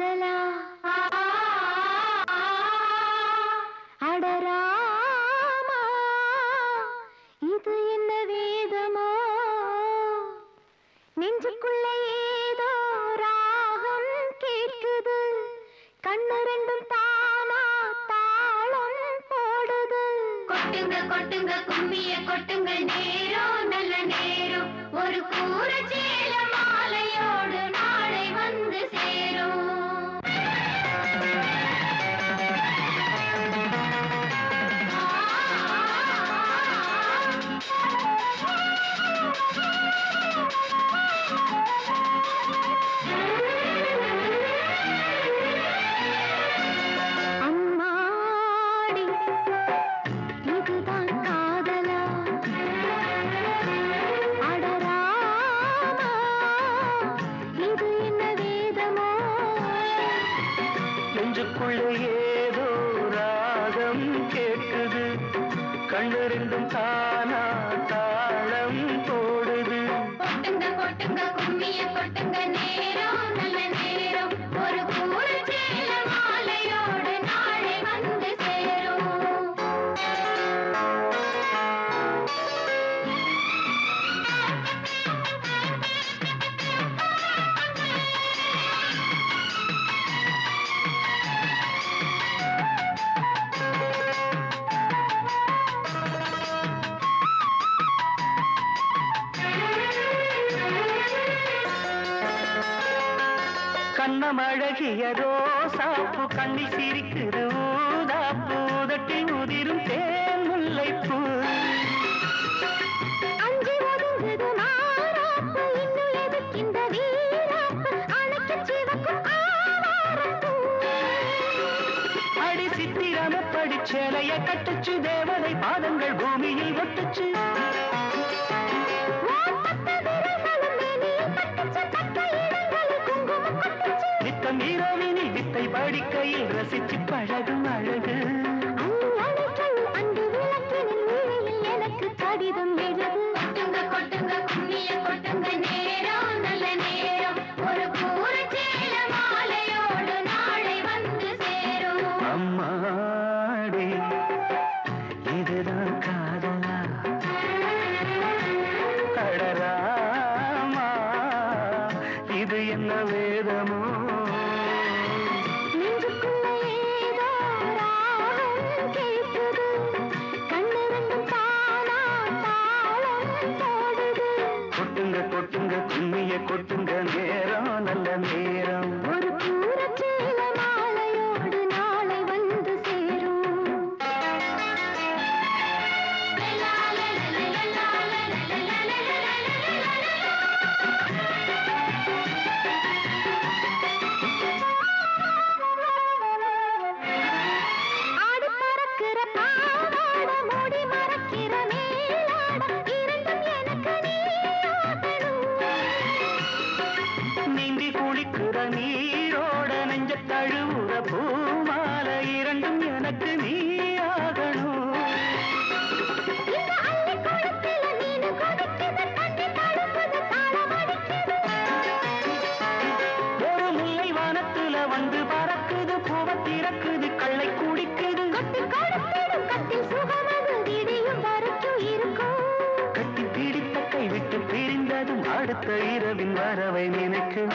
காதலா அடராமா இது என்ன வேதமோ? நெஞ்சுக்குள்ள ஏதோ ராகம் கேட்குது. கண்ணு ரெண்டும் தானா தாளம் போடுது. கொட்டுங்க கொட்டுங்க கும்மிய கொட்டுங்க நேரம் நல்ல நேரம் ஒரு கூற சேல நெஞ்சுக்குள்ள ஏதோ ராகம் கேட்குது. கண்ணறிந்தும் தானா தாளம் போடுது. கொட்டுங்க கொட்டுங்க கும்மிய கொட்டுங்க கண்ணமழகிய ரோசாப்பு கண்ணில் சிரிக்குது ஊதாப்பு உதட்டில் உதிரும் தேன் முல்லைப்பூ. படிச்சேலைய கட்டுச்சு தேவதை பாதங்கள் பூமியில் ஒட்டுச்சு. வாழ்க்கையில் ரசிச்சு பழகும் அழகு. குளிக்கிற நீரோட நெஞ்ச தழுவுற பூமால இரண்டும் எனக்கு நீயாகணும். ஒரு முல்லை வானத்துல வந்து பறக்குது பூவ திறக்குது கள்ளை குடிக்குது. கட்டி பிடித்த கை விட்டு பிரிந்ததும் அடுத்த இரவின் வரவை நினைக்கும்.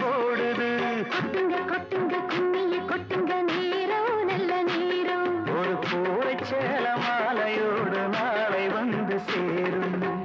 போடுது. கொட்டுங்க கொட்டுங்க கும்மிய கொட்டுங்க நேரம் நல்ல நேரம் ஒரு பூவை சேல மாலையோடு நாளை வந்து சேரும்.